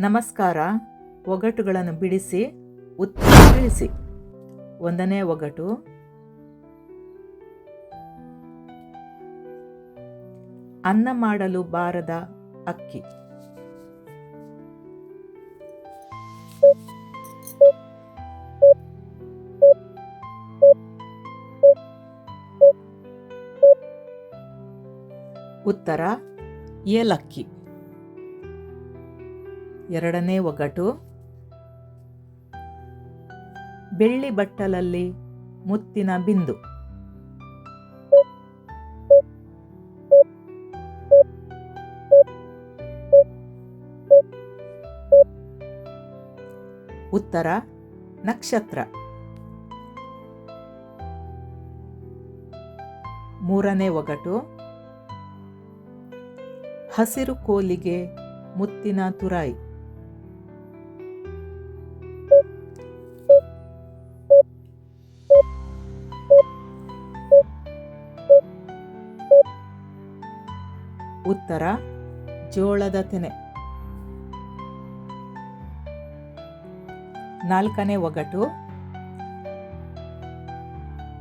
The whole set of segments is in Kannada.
ನಮಸ್ಕಾರ. ಒಗಟುಗಳನ್ನು ಬಿಡಿಸಿ ಉತ್ತರ ಒಂದನೇ ಒಗಟು. ಅನ್ನ ಮಾಡಲು ಬಾರದ ಅಕ್ಕಿ. ಉತ್ತರ ಏಲಕ್ಕಿ. ಎರಡನೇ ಒಗಟು. ಬೆಳ್ಳಿ ಬಟ್ಟಲಲ್ಲಿ ಮುತ್ತಿನ ಬಿಂದು. ಉತ್ತರ ನಕ್ಷತ್ರ. ಮೂರನೇ ಒಗಟು. ಹಸಿರು ಕೋಲಿಗೆ ಮುತ್ತಿನ ತುರಾಯಿ. ಉತ್ತರ ಜೋಳದ ತೆನೆ. ನಾಲ್ಕನೇ ಒಗಟು.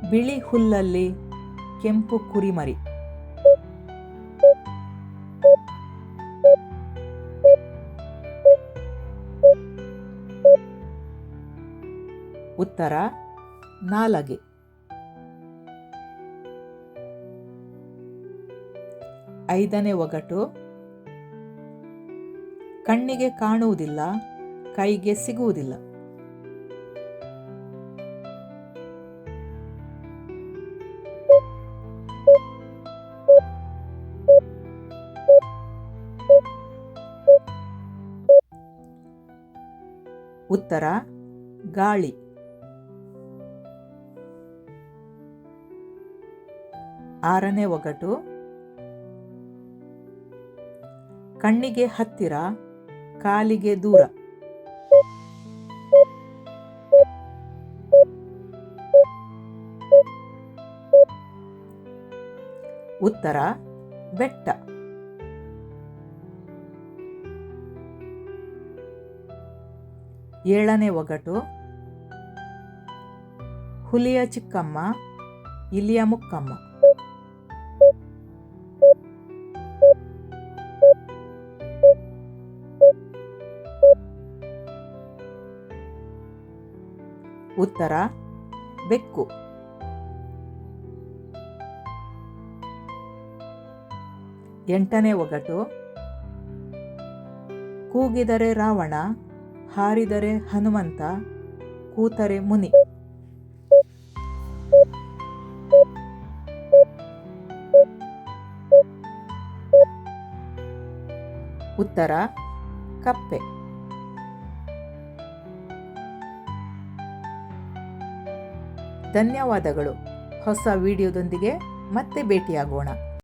ಬಿಳಿ ಹುಲ್ಲಲ್ಲಿ ಕೆಂಪು ಕುರಿಮರಿ. ಉತ್ತರ ನಾಲಗೆ. ಐದನೇ ಒಗಟು. ಕಣ್ಣಿಗೆ ಕಾಣುವುದಿಲ್ಲ ಕೈಗೆ ಸಿಗುವುದಿಲ್ಲ. ಉತ್ತರ ಗಾಳಿ. ಆರನೇ ಒಗಟು. ಕಣ್ಣಿಗೆ ಹತ್ತಿರ ಕಾಲಿಗೆ ದೂರ. ಉತ್ತರ ಬೆಟ್ಟ. ಏಳನೇ ಒಗಟು. ಹುಲಿಯ ಚಿಕ್ಕಮ್ಮ ಇಲಿಯ ಮುಕ್ಕಮ್ಮ. ಉತ್ತರ ಬೆಕ್ಕು. ಎಂಟನೇ ಒಗಟು. ಕೂಗಿದರೆ ರಾವಣ ಹಾರಿದರೆ ಹನುಮಂತ ಕೂತರೆ ಮುನಿ. ಉತ್ತರ ಕಪ್ಪೆ. ಧನ್ಯವಾದಗಳು. ಹೊಸ ವಿಡಿಯೋದೊಂದಿಗೆ ಮತ್ತೆ ಭೇಟಿಯಾಗೋಣ.